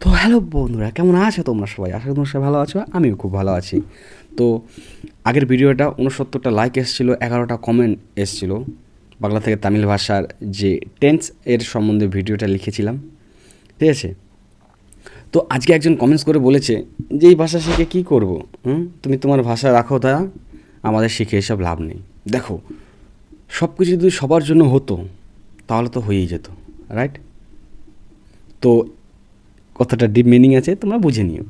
তো হ্যালো বন্ধুরা, কেমন আছো তোমরা সবাই? আশা করি তোমরা সবাই ভালো আছো, আমিও খুব ভালো আছি। তো আগের ভিডিওটা উনসত্তরটা লাইক এসেছিল, এগারোটা কমেন্ট এসেছিল। বাংলা থেকে তামিল ভাষার যে টেন্স এর সম্বন্ধে ভিডিওটা লিখেছিলাম। ঠিক আছে? তো আজকে একজন কমেন্টস করে বলেছে যে, এই ভাষা শিখে কী করব? হুম? তুমি তোমার ভাষা রাখো তা, আমাদের শিখে এসব লাভ নেই। দেখো সব কিছু যদি সবার জন্য হতো, তাহলে তো হয়েই যেত রাইট তো কথাটা ডিপ মিনিং আছে, তোমরা বুঝে নিও।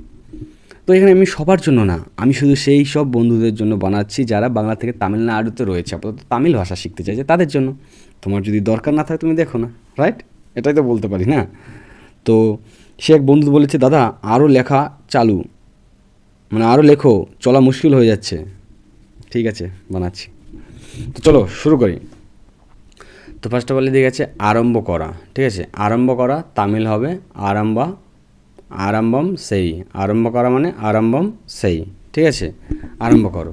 তো এখানে আমি সবার জন্য না, আমি শুধু সেই সব বন্ধুদের জন্য বানাচ্ছি যারা বাংলা থেকে তামিলনাড়ুতে রয়েছে, আপাতত তামিল ভাষা শিখতে চাইছে তাদের জন্য। তোমার যদি দরকার না থাকে তুমি দেখো না রাইট এটাই তো বলতে পারি না? তো সে এক বন্ধু বলেছে, দাদা আরও লেখা চালু। মানে আরও লেখো, চলা মুশকিল হয়ে যাচ্ছে। ঠিক আছে, বানাচ্ছি। তো চলো, শুরু করি। তো ফার্স্ট অফ অল দিয়ে গেছে, আরম্ভ করা। ঠিক আছে, আরম্ভ করা, তামিল হবে আরম্বা আরম্ভম সেই। আরম্ভ করা মানে আরম্ভম সেই। ঠিক আছে? আরম্ভ করো।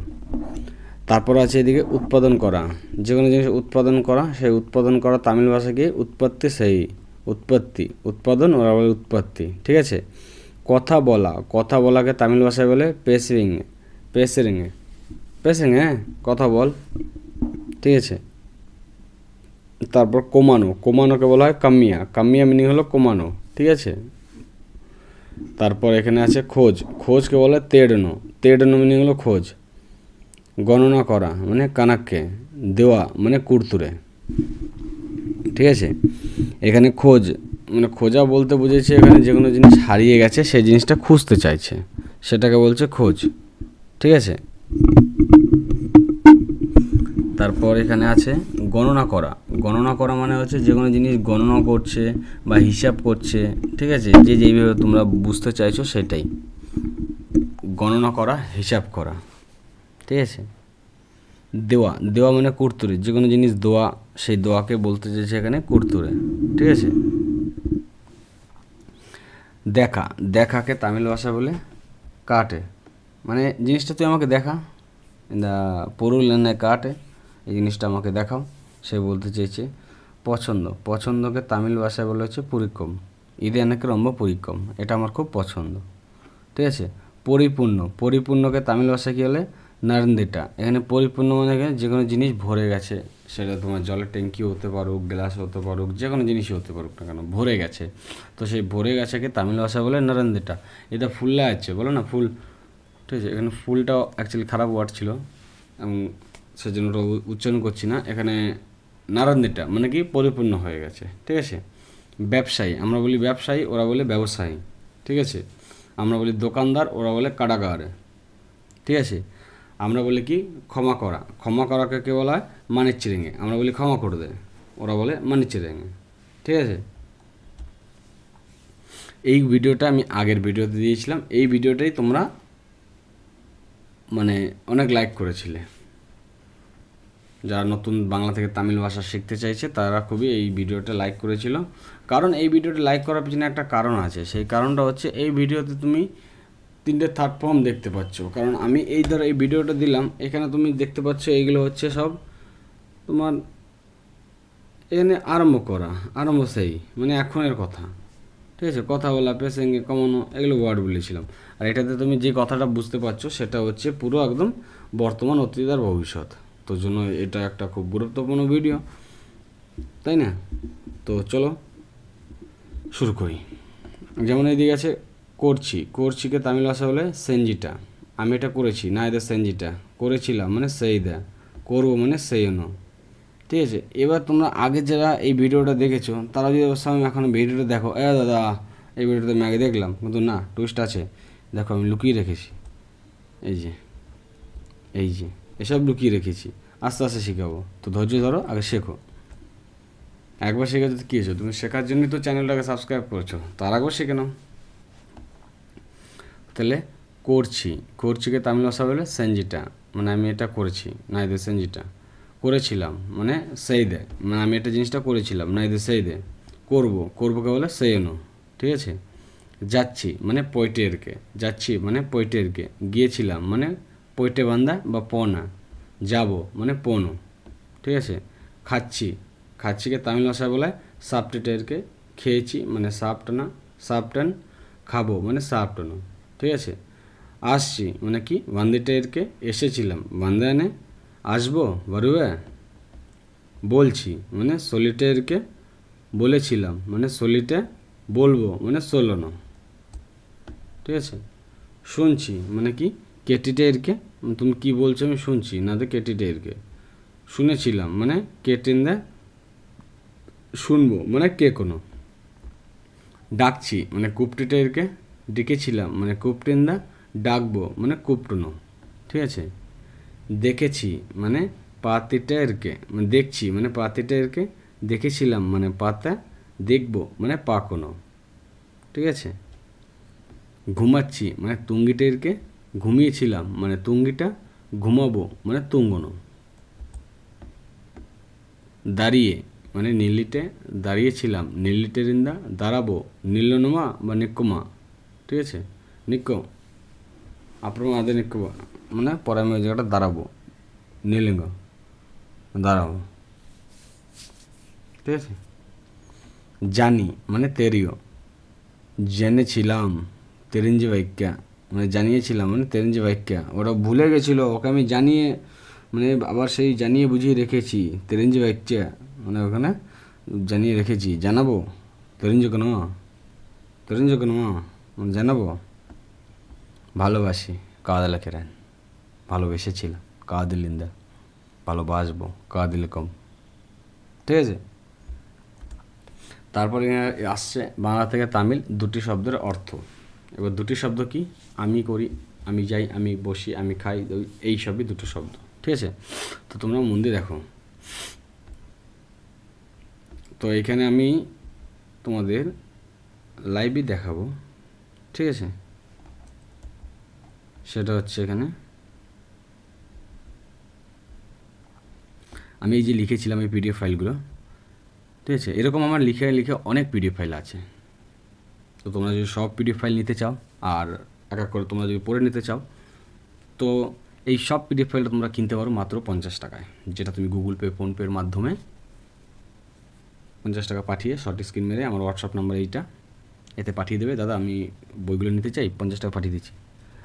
তারপর আছে এদিকে উৎপাদন করা। যে কোনো জিনিস উৎপাদন করা, সেই উৎপাদন করা তামিল ভাষাকে উৎপত্তি সেই। উৎপত্তি। উৎপাদন ওরা বলে উৎপত্তি। ঠিক আছে? কথা বলা। কথা বলাকে তামিল ভাষায় বলে পেসরিং। পেসরিং পেসরিং হ্যাঁ কথা বল। ঠিক আছে? তারপর কমানো। কমানোকে বলা হয় কামিয়া কামিয়া মিনিং হলো কমানো। ঠিক আছে? তারপর এখানে আছে খোঁজ। খোঁজকে বলে তেড়নো। তেড়নো মিনিং হলো খোঁজ। গণনা করা মানে কানাককে। দেওয়া মানে কুর্তুরে। ঠিক আছে? এখানে খোঁজ মানে খোঁজা বলতে বুঝেছে এখানে যে কোনো জিনিস হারিয়ে গেছে, সেই জিনিসটা খুঁজতে চাইছে। সেটাকে বলছে খোঁজ। ঠিক আছে? তারপর এখানে আছে গণনা করা। গণনা করা মানে হচ্ছে যে কোনো জিনিস গণনা করছে বা হিসাব করছে, ঠিক আছে? যে যেইভাবে তোমরা বুঝতে চাইছো সেটাই। গণনা করা, হিসাব করা, ঠিক আছে? দেওয়া দেওয়া মানে কুর্তুরে। যে কোনো জিনিস দোয়া সেই দোয়াকে বলতে চাইছে এখানে কুর্তুরে, ঠিক আছে? দেখা, দেখাকে তামিল ভাষা বলে কাটে। মানে জিনিসটা তুই আমাকে দেখা। এনে কাটে। এই জিনিসটা আমাকে দেখাও। সে বলতে চেয়েছে, পছন্দ, পছন্দকে তামিল ভাষায় বলা হচ্ছে পরিক্রম। ঈদে অনেক রম্ব পরিক্রম, এটা আমার খুব পছন্দ। ঠিক আছে? পরিপূর্ণ, পরিপূর্ণকে তামিল ভাষায় কী বলে? নারন্দিটা এখানে পরিপূর্ণ মানে যে কোনো জিনিস ভরে গেছে, সেটা তোমার জলের ট্যাঙ্কি হতে পারুক, গ্লাস হতে পারুক, যে কোনো জিনিসই হতে পারুক না কেন, ভরে গেছে। তো সেই ভরে গেছেকে তামিল ভাষা বলে নারন্দিটা এটা ফুললে আছে বলো না, ফুল। ঠিক আছে, এখানে ফুলটাও অ্যাকচুয়ালি খারাপ ওয়ার্ড ছিল। এবং সেজন্য ওটা উচ্চারণ করছি না। এখানে নারান্দিটা মানে কি পরিপূর্ণ হয়ে গেছে, ঠিক আছে? ব্যবসায়ী, আমরা বলি ব্যবসায়ী, ওরা বলে ব্যবসায়ী, ঠিক আছে? আমরা বলি দোকানদার, ওরা বলে কারাগার, ঠিক আছে? আমরা বলি কি? ক্ষমা করা। ক্ষমা করাকে কে বলা হয়? মানের চিরিঙে আমরা বলি ক্ষমা করে দে। ওরা বলে মানের চিরিঙে ঠিক আছে? এই ভিডিওটা আমি আগের ভিডিওতে দিয়েছিলাম। এই ভিডিওটাই তোমরা মানে অনেক লাইক করেছিলে। যারা নতুন বাংলা থেকে তামিল ভাষা শিখতে চাইছে, তারা খুবই এই ভিডিওটা লাইক করেছিল। কারণ এই ভিডিওটা লাইক করার পিছনে একটা কারণ আছে। সেই কারণটা হচ্ছে, এই ভিডিওতে তুমি তিনটে থার্ড ফর্ম দেখতে পাচ্ছ। কারণ আমি এই ধরো এই ভিডিওটা দিলাম, এখানে তুমি দেখতে পাচ্ছ এইগুলো হচ্ছে সব তোমার এখানে আরম্ভ করা, আরম্ভ সেই মানে এখনের কথা। ঠিক আছে? কথা বলা পেসেঙ্গে কমানো এগুলো ওয়ার্ড বলেছিলাম। আর এটাতে তুমি যে কথাটা বুঝতে পারছ, সেটা হচ্ছে পুরো একদম বর্তমান অতীত আর ভবিষ্যৎ। তো জন্য এটা একটা খুব গুরুত্বপূর্ণ ভিডিও তাই না? তো চলো, শুরু করি। যেমন এইদিকে আছে, করছি। করছিকে তামিল ভাষা বলে সেনজিটা। আমি এটা করেছি না এদের সেনজিটা। করেছিলাম মানে সেই দা। করব মানে সেই নো ঠিক আছে? এবার তোমরা আগে যারা এই ভিডিওটা দেখেছ, তারা যদি অবশ্য আমি এখন ভিডিওটা দেখো, এ দাদা, এই ভিডিওটা আমি আগে দেখলাম, কিন্তু না টুইস্ট আছে। দেখো, আমি লুকিয়ে রেখেছি। এই যে এই যে। এসব লুকিয়ে রেখেছি। আস্তে আস্তে শেখাবো। তো ধৈর্য ধরো, আগে শেখো। একবার শেখা যদি কী হয়েছে? তুমি শেখার জন্যই তো চ্যানেলটাকে সাবস্ক্রাইব করেছ। তার আগেও শিখে নাও। তাহলে করছি। করছিকে তামিল ভাষা বলে সেনজিটা। মানে আমি এটা করেছি না এদের সেনজিটা। করেছিলাম মানে সেই দে মানে আমি এটা জিনিসটা করেছিলাম না এদের সেই দে করব। করবোকে বলে সেই এনো ঠিক আছে? যাচ্ছি মানে পৈটেরকে। যাচ্ছি মানে পৈটেরকে। গিয়েছিলাম মানে পৈটে বান্ধা বা পনা। যাব মানে পনো। ঠিক আছে? খাচ্ছি। খাচ্ছিকে তামিল ভাষায় বলে সাপটেটেরকে খেয়েছি মানে সাপটানা সাপটান খাব মানে সাপটনো ঠিক আছে? আসছি মানে কি? বান্দিটেরকে এসেছিলাম। বান্দানে আসব? বরুবে বলছি মানে সলিটেরকে বলেছিলাম মানে সলিটে বলব মানে ষোলোনো। ঠিক আছে? শুনছি মানে কি? কেটিটেরকে তুমি কি বলছো আমি শুনছি? না তো কেটিটেরকে শুনেছিলাম মানে কেটিন্দা শুনব মানে কে কোনো। ডাকছি মানে কুপটিটেরকে ডেকেছিলাম মানে কুপটিন্দা ডাকবো মানে কুপটুনো, ঠিক আছে? দেখেছি মানে পাতিটেরকে মানে দেখছি মানে পাতিটেরকে দেখেছিলাম মানে পাতা দেখব মানে পাকোনো, ঠিক আছে? ঘুমাচ্ছি মানে তুঙ্গিটেরকে ঘুমিয়েছিলাম মানে তুঙ্গিটা ঘুমাবো মানে তুঙ্গনো। দাঁড়িয়ে মানে নীলিটে দাঁড়িয়েছিলাম নীলিটেরিন্দা দাঁড়াবো, নীলনমা বা নিক্কমা, ঠিক আছে? নিক্ক আপনার আদে নিক্ক মানে পরে আমি ওই জায়গাটা দাঁড়াবো নীলিঙ্গ দাঁড়াবো ঠিক আছে? জানি মানে তেরিও, জেনেছিলাম তেরিঞ্জি বাক্যা মানে জানিয়েছিলাম মানে তেরিঞ্জি বাক্যা ওরা ভুলে গেছিল, ওকে আমি জানিয়ে মানে আবার সেই জানিয়ে বুঝিয়ে রেখেছি, তেরিঞ্জি বাক্যা মানে ওখানে জানিয়ে রেখেছি, জানাব? তেরিঞ্জি কেন? তেরিঞ্জি কেন? মানে জানাব? ভালোবাসি কাদলাকেরান ভালোবেসেছিলাম কাদিলিন্দা ভালোবাসবো কাদিলকম ঠিক আছে? তারপরে আসছে বাংলা থেকে তামিল, দুটি শব্দের অর্থ। এবার দুটি শব্দ কি? আমি করি, আমি যাই, আমি বসি, আমি খাই এই সবই দুটো শব্দ, ঠিক আছে? তো তোমরা মন দিয়ে দেখো। তো এখানে আমি তোমাদের লাইভই দেখাবো, ঠিক আছে? সেটা হচ্ছে এখানে। আমি এই যে লিখেছিলাম এই পিডিএফ ফাইলগুলো ঠিক আছে? এরকম আমার লিখে লিখে অনেক পিডিএফ ফাইল আছে। তো তোমরা যদি সব পিডিএফ ফাইল নিতে চাও, আর এক এক করে তোমরা যদি পড়ে নিতে চাও, তো এই সব পিডিএফ ফাইলটা তোমরা কিনতে পারো মাত্র পঞ্চাশ টাকায়, যেটা তুমি গুগল পে ফোনপের মাধ্যমে পঞ্চাশ টাকা পাঠিয়ে শর্ট স্ক্রিন মেরে আমার হোয়াটসঅ্যাপ নাম্বার এইটা এতে পাঠিয়ে দেবে। দাদা, আমি বইগুলো নিতে চাই, পঞ্চাশ টাকা পাঠিয়ে দিচ্ছি।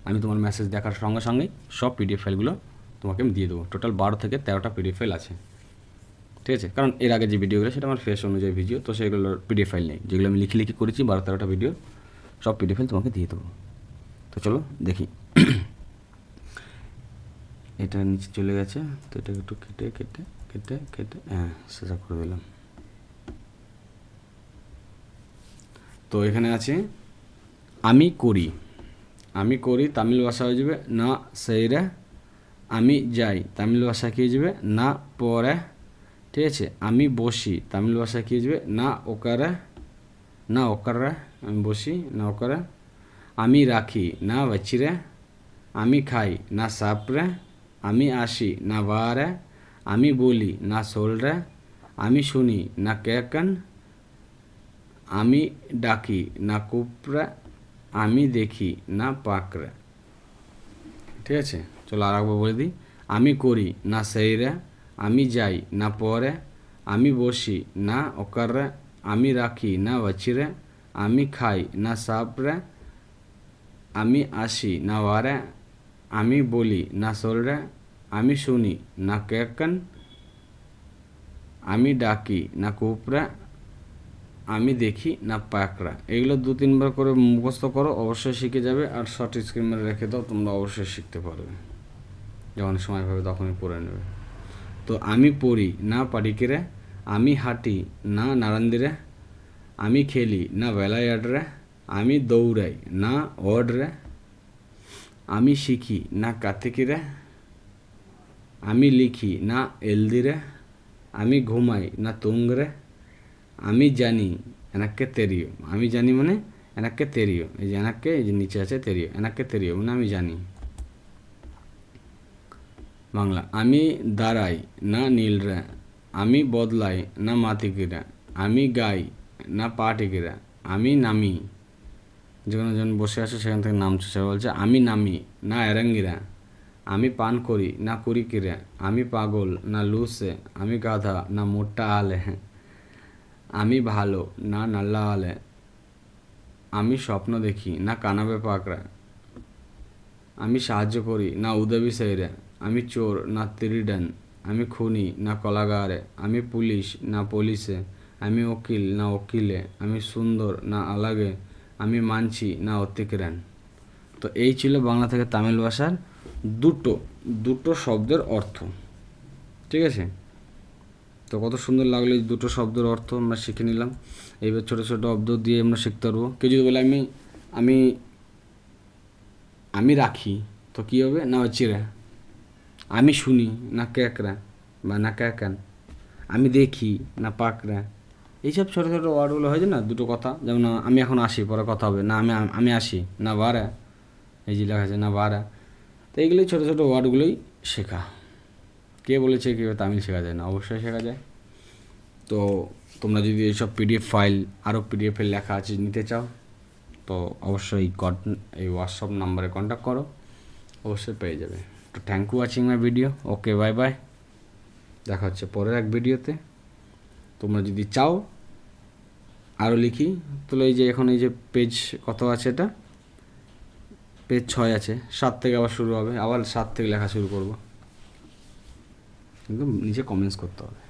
আমি তোমার মেসেজ দেখার সঙ্গে সঙ্গেই সব পিডিএফ ফাইলগুলো তোমাকে আমি দিয়ে দেবো। টোটাল বারো থেকে তেরোটা পিডিএফ ফাইল আছে। ঠিক আছে? কারণ এর আগে যে ভিডিওগুলো সেটা আমার ফেস অনুযায়ী ভিডিও তো সেগুলোর পিডিএফ ফাইল নেই। যেগুলো আমি লিখে লিখে করেছি বারো তেরোটা ভিডিও সব পিডিএফ ফাইল তোমাকে দিয়ে দেবো। তো চলো, দেখি। এটা নিচে চলে গেছে, তো এটা একটু কেটে কেটে কেটে কেটে হ্যাঁ সেটা করে দিলাম। তো এখানে আছে, আমি করি। আমি করি, তামিল ভাষা হয়ে যাবে, না সেইরে আমি যাই। তামিল ভাষা কী হয়ে যাবে? না, পরে ঠিক আছে, আমি বসি। তামিল ভাষায় কী যাবে না ওকারে না ওকারে, আমি বসি, না ওকারে। আমি রাখি, না বচিরে। আমি খাই, না সাপরে আমি আসি, না বারে আমি বলি, না সোলরে আমি শুনি, না কেকন। আমি ডাকি, না কুপরা আমি দেখি, না পাকড়া। ঠিক আছে, চলো আর একবার বলে দিই। আমি করি, না সেইরে আমি যাই, না পরে, আমি বসি, না ওকারে আমি রাখি, না বচিরে, আমি খাই, না সাপরে আমি আসি, না ওয়ারে, আমি বলি, না সোলরে আমি শুনি, না কেকন আমি ডাকি, না কুপরা আমি দেখি, না পাকড়া। এগুলো দু তিনবার করে মুখস্থ করো, অবশ্যই শিখে যাবে আর শর্ট স্ক্রিন রেখে দাও, তোমরা অবশ্যই শিখতে পারবে। যখন সময় পাবে তখনই পড়ে নেবে। তো আমি পড়ি, না পারিকেরে আমি হাঁটি, না নারান্দিরে, আমি খেলি, না বেলায়াডরে আমি দৌড়াই, না ওডরে আমি শিখি, না কাতিকিরে আমি লিখি, না এলদিরে, আমি ঘুমাই, না তুঙ্গরে, আমি জানি এনাকে তেরিও। আমি জানি মানে এনাকে তেরিও, এই যে এনাকে এই যে নিচে আছে তেরিও এনাকে তেরিও মানে আমি জানি। বাংলা, আমি দাঁড়াই না নীলরা আমি বদলাই না মাতিকিরা আমি গাই না পা টিকিরা আমি নামি। যেখানে যখন বসে আছে সেখান থেকে নামছে, সে বলছে, আমি নামি না এরাঙ্গিরা, আমি পান করি না করি কিরা, আমি পাগল না লুসে, আমি গাধা না মোটা আলে, আমি ভালো না নাল্লা আলে, আমি স্বপ্ন দেখি না কানাবে পাকড়া, আমি সাহায্য করি না উদবি সেইরে আমি চোর, না তিরিডান, আমি খুনি, না কলাগারে, আমি পুলিশ, না পুলিশে, আমি উকিল, না উকিলে, আমি সুন্দর, না আলাগে, আমি মানছি, না অতিক্রান। তো এই ছিল বাংলা থেকে তামিল ভাষার দুটো দুটো শব্দের অর্থ। ঠিক আছে? তো কত সুন্দর লাগল এই দুটো শব্দের অর্থ আমরা শিখে নিলাম। এইবার ছোটো ছোটো শব্দ দিয়ে আমরা শিখতে পারব। কেউ যদি বলে, আমি আমি আমি রাখি তো কী হবে? না হচ্ছে রে আমি শুনি, না ক্যাকরা বা না ক্যাকান। আমি দেখি, না পাকরা এইসব ছোটো ছোটো ওয়ার্ডগুলো হয়েছে না, দুটো কথা। যেমন, আমি এখন আসি, পরে কথা হবে। না, আমি আমি আসি, না বারা এই যে লেখা আছে, না বারা তো এইগুলোই ছোটো ছোটো ওয়ার্ডগুলোই শেখা। কে বলেছে কীভাবে তামিল শেখা যায় না? অবশ্যই শেখা যায়। তো তোমরা যদি এইসব পিডিএফ ফাইল আরও পিডিএফের লেখা আছে নিতে চাও, তো অবশ্যই এই হোয়াটসঅ্যাপ নাম্বারে কন্ট্যাক্ট করো। অবশ্যই পেয়ে যাবে। তো thank you watching my video okay bye bye দেখা হচ্ছে পরের এক ভিডিওতে তোমরা যদি চাও আরও লিখি তাহলে এই যে এখন এই যে পেজ কত আছে এটা পেজ ছয় আছে সাত থেকে আবার শুরু হবে আবার সাত থেকে লেখা শুরু করব কিন্তু নিজে কমেন্টস করতে হবে